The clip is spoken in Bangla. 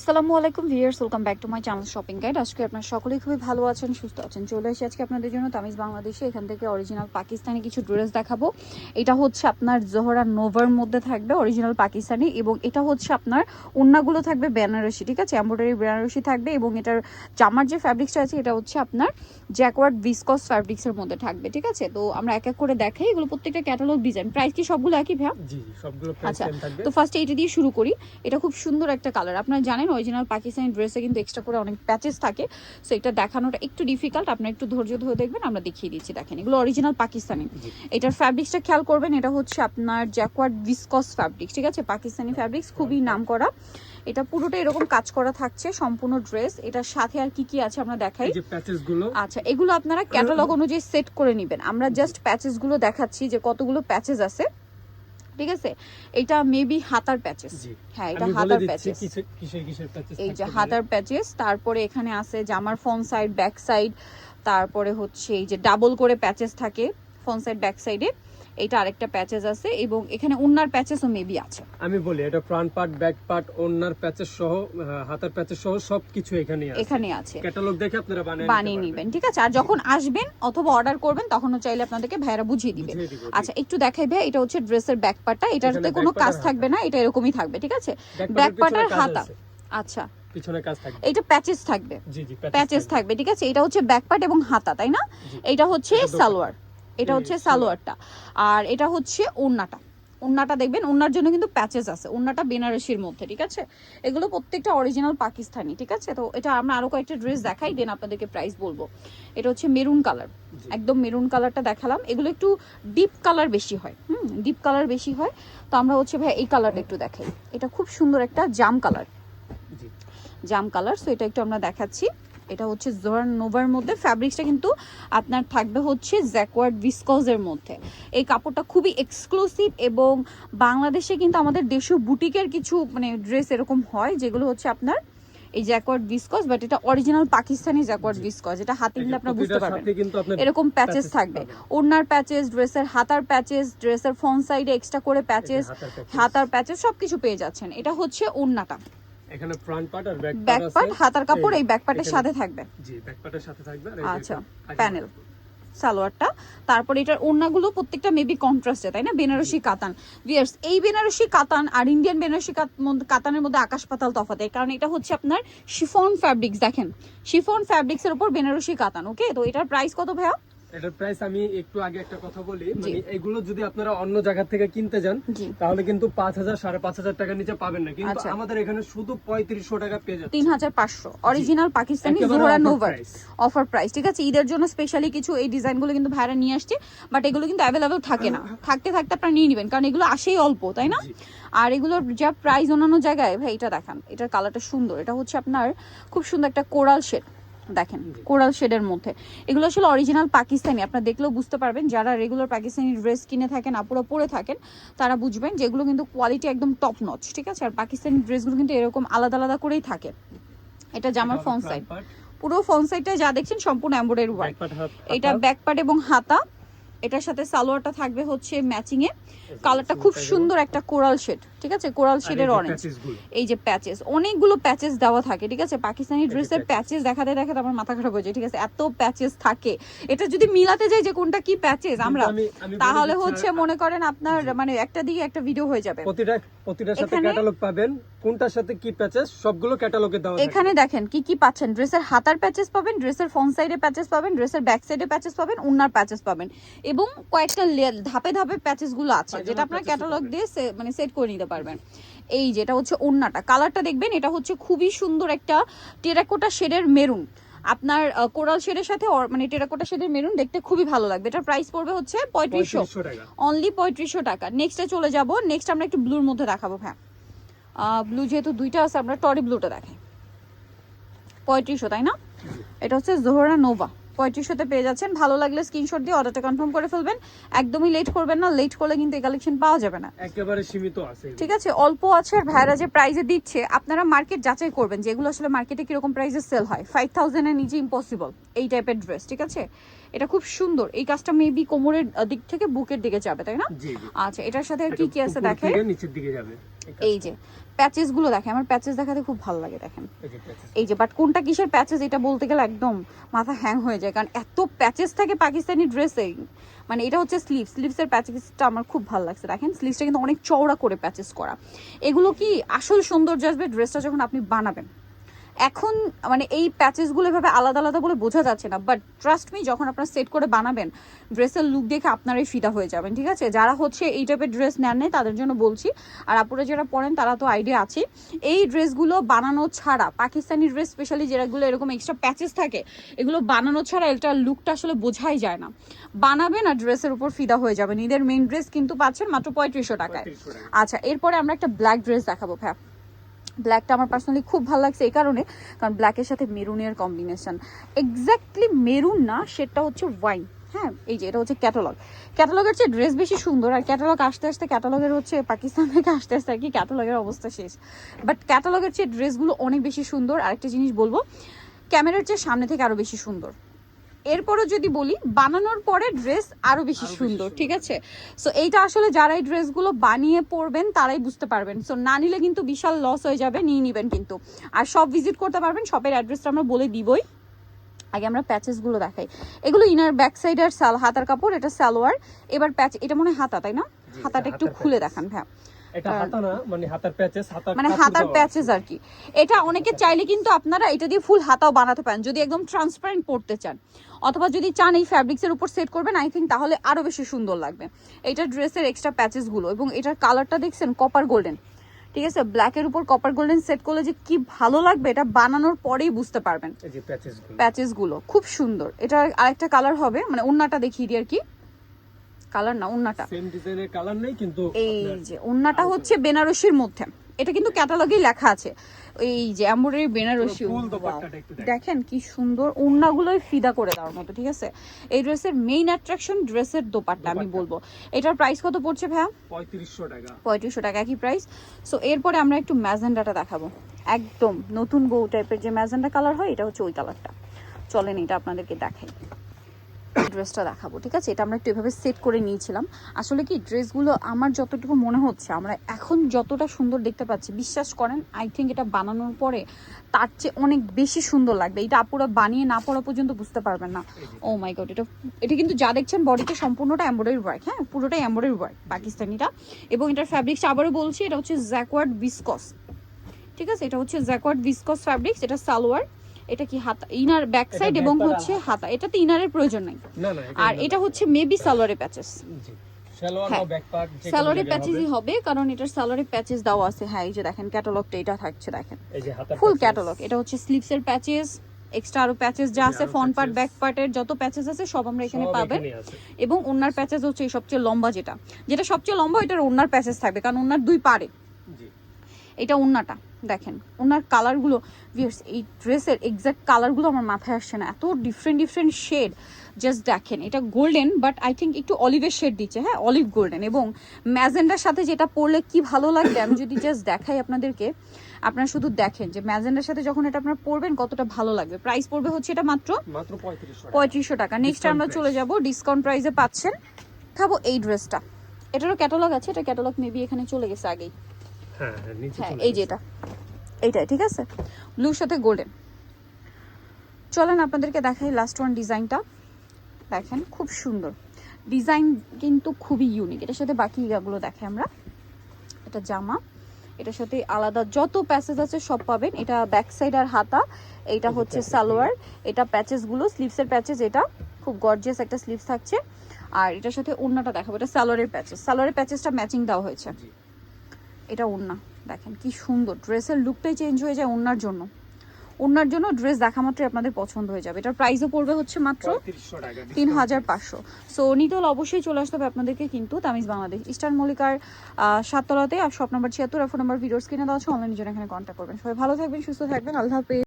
আসসালামু আলাইকুম viewers welcome back to my channel shopping guide. আজকে আপনার সকলেই খুবই ভালো আছেন সুস্থ আছেন। চলে এসে আজকে আপনাদের জন্য তামিজ বাংলাদেশে। এখান থেকে অরিজিনাল পাকিস্তানি কিছু ড্রেস দেখাবো। এটা হচ্ছে আপনার জোহরা নোভার মধ্যে থাকবে অরিজিনাল পাকিস্তানি এবং এটা হচ্ছে আপনার ওন্নাগুলো থাকবে বেনারসি ঠিক আছে? এমব্রয়ডারি বেনারসি থাকবে এবং এটার জামার যে ফ্যাব্রিক্সটা আছে এটা হচ্ছে আপনার জ্যাকওয়ার্ড ভিসকস ফ্যাব্রিক্সের মধ্যে থাকবে ঠিক আছে? তো আমরা এক এক করে দেখাই। এগুলো প্রত্যেকটা ক্যাটালগ ডিজাইন প্রাইস কি সবগুলো একই প্রাইস আচ্ছা তো ফার্স্ট এইটা দিয়ে শুরু করি। এটা খুব সুন্দর একটা কালার আপনারা জানেন অরিজিনাল পাকিস্তানি ড্রেসে কিন্তু এক্সট্রা করে অনেক প্যাচেস থাকে। সো এটা দেখানোটা একটু ডিফিকাল্ট আপনার একটু ধৈর্য ধরে দেখবেন আমরা দেখিয়ে দিচ্ছি দেখেন। এগুলো অরিজিনাল পাকিস্তানি এটার ফ্যাব্রিক্সটা খেয়াল করবেন এটা হচ্ছে আপনার জ্যাকওয়ার্ড ভিসকস ফ্যাব্রিক্স ঠিক আছে? পাকিস্তানি ফ্যাব্রিক্স খুবই নাম করা এটা পুরোটা এরকম কাজ করা থাকছে সম্পূর্ণ ড্রেস এটার সাথে আর কি কি আছে আমরা দেখাই? আচ্ছা এগুলো আপনারা ক্যাটালগ অনুযায়ী সেট করে নেবেন। আমরা জাস্ট প্যাচেসগুলো দেখাচ্ছি যে কতগুলো প্যাচেস আছে। ঠিক আছে? এটা মেবি হাতার প্যাচেস হ্যাঁ এটা হাতার দিচ্ছি প্যাচেস কিসের কিসের কিসের প্যাচেস এই যে হাতার প্যাচেস তারপরে এখানে আছে জামার ফ্রন্ট সাইড ব্যাক সাইড তারপরে হচ্ছে এই যে ডাবল করে প্যাচেস থাকে ফ্রন্ট সাইড ব্যাক সাইডে এটা আরেকটা প্যাচেস আছে এবং এখানে উন্নার প্যাচেসও মেবি আছে। আমি বলি এটা ফ্রন্ট পার্ট ব্যাক পার্ট ওন্নার প্যাচেস সহ হাতার প্যাচেস সহ সবকিছু এখানে আছে। এখানে আছে। ক্যাটালগ দেখে আপনারা বানিয়ে বানিয়ে নেবেন ঠিক আছে? আর যখন আসবেন অথবা অর্ডার করবেন তখনও চাইলে আপনাদেরকে ভাইরা বুঝিয়ে দিবে। আচ্ছা একটু দেখাই ভাই এটা হচ্ছে ড্রেসের ব্যাক পার্টটা এটাতে কোনো কাজ থাকবে না এটা এরকমই থাকবে ঠিক আছে? ব্যাক part এর পার্ট আর হাতা। আচ্ছা। পিছনে কাজ থাকবে। এটা প্যাচেস থাকবে। জি জি প্যাচেস থাকবে। ঠিক আছে? এটা হচ্ছে ব্যাক পার্ট এবং হাতা তাই না? এটা হচ্ছে সালোয়ার। এটা হচ্ছে সালোয়ারটা। আর এটা হচ্ছে ওন্নাটা। ওন্নাটা দেখবেন ওন্নার জন্য কিন্তু প্যাচেস আছে। ওন্নাটা বেনারসির মধ্যে ঠিক আছে? এগুলো প্রত্যেকটা অরিজিনাল পাকিস্তানি ঠিক আছে? তো এটা আমরা আরও কয়েকটা ড্রেস দেখাই দেন আপনাদেরকে প্রাইস বলব। এটা হচ্ছে মেরুন কালার একদম মেরুন কালারটা দেখালাম। এগুলো একটু ডিপ কালার বেশি হয়। হুম ডিপ কালার বেশি হয়। তো আমরা হচ্ছে ভাই এই কালারটা একটু দেখাই। এটা খুব সুন্দর একটা জাম কালার জাম কালার সো এটা একটু আমরা দেখাচ্ছি। এটা হচ্ছে জোরান নোভার মধ্যে। ফ্যাব্রিক্সটা কিন্তু আপনার থাকবে হচ্ছে জ্যাকওয়ার্ড ভিসকজের মধ্যে। এই কাপড়টা খুবই এক্সক্লুসিভ এবং বাংলাদেশে কিন্তু আমাদের দেশীয় বুটিকের কিছু মানে ড্রেস এরকম হয় যেগুলো হচ্ছে আপনার এই জ্যাকওয়ার্ড ভিসকজ বাট এটা অরিজিনাল পাকিস্তানি জ্যাকওয়ার্ড। ভিসকজ এটা হাতে নিলে আপনারা বুঝতে পারবেন। এরকম প্যাচেস থাকবে। ওড়নার প্যাচেস ড্রেসের হাতার প্যাচেস ড্রেসের ফ্রন্ট সাইডে এক্সট্রা করে প্যাচেস। হাতার প্যাচেস সবকিছু পেয়ে যাচ্ছেন। এটা হচ্ছে ওড়নাটা। এখানে ফ্রন্ট পার্ট আর ব্যাক ব্যাক পার্ট পার্ট হাতার কাপড় এই ব্যাক পার্টের সাথে থাকবে। জি ব্যাক পার্টের সাথে থাকবে আর আচ্ছা। কাপড়। সালোয়ারটা। তারপর এটার ওড়নাগুলো প্রত্যেকটা মেবি কন্ট্রাস্টে তাই না? বেনারসি কাতান। ভিয়ার্স এই বেনারসি কাতান আর ইন্ডিয়ান বেনারসি কাতানের মধ্যে আকাশ পাতাল এর কারণ এটা হচ্ছে আপনার শিফন ফ্যাব্রিক্স দেখেন। শিফন ফ্যাব্রিক্স এর উপর বেনারসি কাতান ওকে তো এটার প্রাইস কত ভাইয়া? এটার প্রাইস আমি একটু আগে একটা কথা বলি। মানে এগুলো যদি আপনারা অন্য জায়গা থেকে কিনতে যান তাহলে কিন্তু পাঁচ হাজার সাড়ে পাঁচ হাজার টাকার নিচে পাবেন না। কিন্তু আচ্ছা। আমাদের এখানে শুধু পঁয়ত্রিশশো টাকা পেয়ে যাচ্ছে। তিন হাজার পাঁচশো। অরিজিনাল পাকিস্তানি জোহরা নোভার অফার প্রাইস ঠিক আছে? ঈদের জন্য স্পেশালি কিছু এই ডিজাইনগুলো কিন্তু ভাইরা নিয়ে আসছে বাট এগুলো কিন্তু অ্যাভেলেবেল থাকে না। থাকতে থাকতে আপনারা নিয়ে নেবেন কারণ এগুলো আসেই অল্প তাই না? আর এগুলোর যা প্রাইস অন্যান্য জায়গায় ভাই এটা দেখান এটার কালারটা সুন্দর। এটা হচ্ছে আপনার খুব সুন্দর একটা কোরাল শেড দেখেন। কোরাল শেডের মধ্যে। এগুলো আসলে অরিজিনাল পাকিস্তানি আপনারা দেখলেও বুঝতে পারবেন যারা রেগুলার পাকিস্তানি ড্রেস কিনে থাকেন আপুরা পরে থাকেন তারা বুঝবেন যেগুলো কিন্তু কোয়ালিটি একদম টপ নচ ঠিক আছে? আর পাকিস্তানি ড্রেসগুলো কিন্তু এরকম আলাদা আলাদা করেই থাকে। এটা জামার ফ্রন্ট সাইড পুরো ফ্রন্ট সাইডটা যা দেখছেন সম্পূর্ণ এমব্রয়ডারি ওয়ার্ক এটা হাতা। ব্যাক পার্ট এবং হাতা। এটার সাথে সালোয়ারটা থাকবে হচ্ছে ম্যাচিং এ কালারটা খুব সুন্দর একটা কোরাল শেড। ঠিক আছে? কোরাল শেডের অরেঞ্জ এই যে প্যাচেস অনেকগুলো প্যাচেস দেওয়া থাকে ঠিক আছে? পাকিস্তানি ড্রেসের। প্যাচেস দেখাতে দেখাতে আমার মাথা খারাপ হয়ে যায় ঠিক আছে? এত প্যাচেস থাকে। এটা যদি মিলাতে যাই যে কোনটা কি প্যাচেস আমরা তাহলে হচ্ছে মনে করেন আপনার মানে একটা দিকে একটা ভিডিও হয়ে যাবে। প্রতিটা প্রতিটার সাথে ক্যাটালগ পাবেন। কোনটার সাথে কি প্যাচেস সবগুলো ক্যাটালগে দেওয়া এখানে দেখেন কি কি পাচ্ছেন। ড্রেসের হাতার প্যাচেস পাবেন ড্রেসের ফ্রন্ট সাইডে প্যাচেস পাবেন ড্রেসের ব্যাক সাইডে প্যাচেস পাবেন উন্নার প্যাচেস পাবেন। এবং কয়েকটা লে- ধাপে ধাপে প্যাচেসগুলো আছে যেটা আপনার ক্যাটালগ দিয়ে মানে সেট করে নিতে পারবেন। এই যেটা হচ্ছে ওন্নাটা কালারটা দেখবেন এটা হচ্ছে খুবই সুন্দর একটা টেরাকোটা শেডের মেরুন। আপনার কোরাল শেডের সাথে মানে টেরাকোটা শেডের মেরুন দেখতে খুবই ভালো লাগবে। এটার প্রাইস পড়বে হচ্ছে পঁয়ত্রিশশো। অনলি পঁয়ত্রিশশো টাকা। নেক্সটে চলে যাব। নেক্সট আমরা একটু ব্লুর মধ্যে দেখাবো হ্যাঁ ব্লু যেহেতু দুইটা আছে আমরা টরি ব্লুটা দেখাই। পঁয়ত্রিশশো তাই না? এটা হচ্ছে জোহরা নোভা পঁয়ত্রিশশোতে পেয়ে যাচ্ছেন। ভালো লাগলে স্ক্রিনশট দিয়ে অর্ডারটা কনফার্ম করে ফেলবেন। একদমই লেট করবেন না লেট করলে কিন্তু এই কালেকশন পাওয়া যাবে না। একেবারে সীমিত আছে। ঠিক আছে অল্প আছে আর ভাইরা যে প্রাইসে দিচ্ছে আপনারা মার্কেট যাচাই করবেন যেগুলো আসলে মার্কেটে কীরকম প্রাইসে সেল হয়। ফাইভ থাউজেন্ডের নিচে ইম্পসিবল এই টাইপের ড্রেস ঠিক আছে? এটা খুব সুন্দর। এই কাজটা মেবি কোমরের দিক থেকে বুকের দিকে যাবে তাই না? আচ্ছা এটার সাথে আর কি কি আছে উপর দেখে নিচের দিকে যাবে। এই যে প্যাচেস দেখে আমার প্যাচেস দেখাতে খুব ভালো লাগে দেখেন। এই যে এই যে বাট কোনটা কিসের প্যাচেস এটা বলতে গেলে একদম মাথা হ্যাং হয়ে যায় কারণ এত প্যাচেস থাকে পাকিস্তানি ড্রেসে মানে এটা হচ্ছে স্লিভ স্লিভসের প্যাচেসটা আমার খুব ভালো লাগছে। দেখেন স্লিভসটা কিন্তু অনেক চওড়া করে প্যাচেস করা। এগুলো কি আসল সৌন্দর্য আসবে ড্রেসটা যখন আপনি বানাবেন? এখন মানে এই প্যাচেসগুলো এভাবে আলাদা আলাদা বলে বোঝা যাচ্ছে না বাট ট্রাস্ট মি যখন আপনারা সেট করে বানাবেন ড্রেসের লুক দেখে আপনারাই ফিদা হয়ে যাবেন ঠিক আছে? যারা হচ্ছে এই টাইপের ড্রেস নেন নাই তাদের জন্য বলছি আর আপুরা যারা পরেন তারা তো আইডিয়া আছে। এই ড্রেসগুলো বানানো ছাড়া পাকিস্তানি ড্রেস স্পেশালি যেগুলো এরকম এক্সট্রা প্যাচেস থাকে এগুলো বানানো ছাড়া এটার লুকটা আসলে বোঝাই যায় না। বানাবেন আর ড্রেসের উপর ফিদা হয়ে যাবেন। ঈদের মেইন ড্রেস কিন্তু পাচ্ছেন মাত্র পঁয়ত্রিশশো টাকায়। আচ্ছা এরপরে আমরা একটা ব্ল্যাক ড্রেস দেখাবো ভ্যা ব্ল্যাকটা আমার পার্সোনালি খুব ভালো লাগছে এই কারণে, কারণ ব্ল্যাকের সাথে মেরুনের কম্বিনেশন এক্স্যাক্টলি মেরুন না, সেটা হচ্ছে ওয়াইন হ্যাঁ এই যে, এটা হচ্ছে ক্যাটালগ ক্যাটালগের চেয়ে ড্রেস বেশি সুন্দর, আর ক্যাটালগ আসতে আসতে ক্যাটালগের হচ্ছে পাকিস্তান থেকে আসতে আসতে আর কি ক্যাটালগের অবস্থা শেষ। বাট ক্যাটালগের চেয়ে ড্রেসগুলো অনেক বেশি সুন্দর। আরেকটা জিনিস বলব ক্যামেরার চেয়ে সামনে থেকে আরও বেশি সুন্দর। এরপরও যদি বলি বানানোর পরে ড্রেস আরও বেশি সুন্দর। ঠিক আছে? সো এইটা আসলে যারা এই ড্রেসগুলো বানিয়ে পরবেন তারাই বুঝতে পারবেন। সো না নিলে কিন্তু বিশাল লস হয়ে যাবে নিয়ে নিবেন কিন্তু। আর সব ভিজিট করতে পারবেন শপের অ্যাড্রেসটা আমরা বলে দিবই। আগে আমরা প্যাচেসগুলো দেখাই। এগুলো ইনার ব্যাক সাইড আর সাল হাতার কাপড় এটা সালোয়ার এবার প্যাচ এটা মনে হয় হাতা তাই না? হাতাটা একটু খুলে দেখান হ্যাঁ এটা হাতা না মানে হাতার প্যাচেস হাতার মানে হাতার প্যাচেস আর কি। এটা অনেকে চাইলে কিন্তু আপনারা এটা দিয়ে ফুল হাতাও বানাতে পারেন যদি একদম ট্রান্সপারেন্ট পড়তে চান। অথবা যদি চান এই ফ্যাব্রিক্সের উপর সেট করবেন আই থিঙ্ক তাহলে আরও বেশি সুন্দর লাগবে। এটা ড্রেসের এক্সট্রা প্যাচেসগুলো এবং এটার কালারটা দেখছেন কপার গোল্ডেন ঠিক আছে? ব্ল্যাকের উপর কপার গোল্ডেন সেট করলে যে কি ভালো লাগবে এটা বানানোর পরেই বুঝতে পারবেন। এই প্যাচেসগুলো। খুব সুন্দর। এটার আরেকটা কালার হবে মানে অন্যটা দেখিয়ে দিই আর কি। কালার না ওন্নাটা সেম ডিজাইনের কালার নেই কিন্তু এই যে ওন্নাটা হচ্ছে বেনারসির মধ্যে। এটা কিন্তু ক্যাটালগেই লেখা আছে। এই যে এমব্রয়ডারি বেনারসি দেখেন। কি সুন্দর ওন্নাগুলোই ফিদা করে দেওয়ার মতো ঠিক আছে? এই ড্রেসের মেইন অ্যাট্রাকশন ড্রেসের দোপাট্টা আমি বলব। এটার প্রাইস কত পড়ছে ভাইয়া? পঁয়ত্রিশশো টাকা। পঁয়ত্রিশশো টাকা কি প্রাইস সো এরপরে আমরা একটু ম্যাজেন্ডাটা দেখাবো। একদম নতুন বউ টাইপের যে ম্যাজেন্ডা কালার হয় এটা হচ্ছে ওই কালারটা। চলেন এটা আপনাদেরকে দেখাই। ড্রেসটা দেখাবো, ঠিক আছে? এটা আমরা একটু এভাবে সেট করে নিয়েছিলাম। আসলে কি ড্রেসগুলো আমার যতটুকু মনে হচ্ছে, আমরা এখন যতটা সুন্দর দেখতে পাচ্ছি, বিশ্বাস করেন আই থিঙ্ক এটা বানানোর পরে তার চেয়ে অনেক বেশি সুন্দর লাগবে। এটা আপুরা বানিয়ে না পড়া পর্যন্ত বুঝতে পারবেন না। ও মাই গড এটা এটা কিন্তু যা দেখছেন বডিতে সম্পূর্ণটা এমব্রয়ডারি ওয়ার্ক হ্যাঁ? পুরোটাই এমব্রয়ডারি ওয়ার্ক পাকিস্তানিটা এবং এটার ফ্যাব্রিক্সটা আবারও বলছি, এটা হচ্ছে জ্যাকওয়ার্ড বিসকস ঠিক আছে? এটা হচ্ছে জ্যাকওয়ার্ড বিসকস ফ্যাব্রিক্স এটা সালোয়ার। এটা কি হাতা ইনার ব্যাক সাইড এবং হচ্ছে হাতা। এটাতে ইনারের প্রয়োজন নাই। আর এটা হচ্ছে মেবি সালোয়ারের প্যাচেস প্যাচেসই হবে। কারণ এটার প্যাচেস দেওয়া আছে। হ্যাঁ এই যে দেখেন ক্যাটালগটা এটা থাকছে দেখেন। ফুল ক্যাটালগ এটা হচ্ছে স্লিভসের প্যাচেস এক্সট্রা আরও প্যাচেস যা আছে ফ্রন্ট পার্ট ব্যাক পার্টের যত প্যাচেস আছে সব আমরা এখানে পাবেন। এবং ওনার প্যাচেস হচ্ছে এই সবচেয়ে লম্বা যেটা। যেটা সবচেয়ে লম্বা এটার ওনার প্যাচেস থাকবে কারণ ওনার দুই পারে এটা ওন্নাটা দেখেন। ওনার কালারগুলো ভিউয়ার্স এই ড্রেসের এক্সাক্ট কালারগুলো আমার মাথায় আসছে না। এত ডিফারেন্ট ডিফারেন্ট শেড জাস্ট দেখেন এটা গোল্ডেন বাট আই থিঙ্ক একটু অলিভের শেড দিচ্ছে হ্যাঁ? অলিভ গোল্ডেন এবং ম্যাজেন্ডার সাথে যেটা পরলে কি ভালো লাগবে আমি যদি জাস্ট দেখাই আপনাদেরকে আপনারা শুধু দেখেন যে ম্যাজেন্ডার সাথে যখন এটা আপনারা পরবেন কতটা ভালো লাগবে। প্রাইস পড়বে হচ্ছে এটা মাত্র মাত্র পঁয়ত্রিশশো টাকা। নেক্সট আমরা চলে যাব ডিসকাউন্ট প্রাইসে পাচ্ছেন। খাব এই ড্রেসটা এটারও ক্যাটালগ আছে এটা ক্যাটালগ মেবি এখানে চলে গেছে আগেই। হ্যাঁ হ্যাঁ হ্যাঁ এই যে এটা। এইটাই ঠিক আছে? ব্লুর সাথে গোল্ডেন চলেন আপনাদেরকে দেখাই লাস্ট ওয়ান ডিজাইনটা দেখেন খুব সুন্দর। ডিজাইন কিন্তু খুবই ইউনিক এটার সাথে বাকি ইয়াগুলো দেখে আমরা। এটা জামা। এটার সাথে আলাদা যত প্যাসেজ আছে সব পাবেন। এটা ব্যাক সাইড আর হাতা। এইটা হচ্ছে সালোয়ার। এটা প্যাচেসগুলো স্লিভসের প্যাচেস এটা। খুব গর্জিয়াস একটা স্লিভস থাকছে। আর এটার সাথে ওড়নাটা দেখাবো। এটা সালোয়ারের প্যাচেস সালোয়ারের প্যাচেসটা ম্যাচিং দেওয়া হয়েছে। এটা ওড়না। দেখেন কি সুন্দর। ড্রেসের লুকটাই চেঞ্জ হয়ে যায় ওড়নার জন্য। ওনার জন্য ড্রেস দেখা মাত্রই আপনাদের পছন্দ হয়ে যাবে। এটার প্রাইসও পড়বে হচ্ছে মাত্র তিন হাজার পাঁচশো। সো নিতল অবশ্যই চলে আসতে হবে আপনাদেরকে কিন্তু তামিজ বাংলাদেশ। ইস্টার্ন মল্লিকার সাততলাতে আর শপ নম্বর ছিয়াত্তর আর ফোন নম্বর ভিডিওস কিনে দেওয়া আছে। অনলাইনে জন্য এখানে কন্ট্যাক্ট করবেন। সবাই ভালো থাকবেন সুস্থ থাকবেন। আল্লাহ হাফেজ।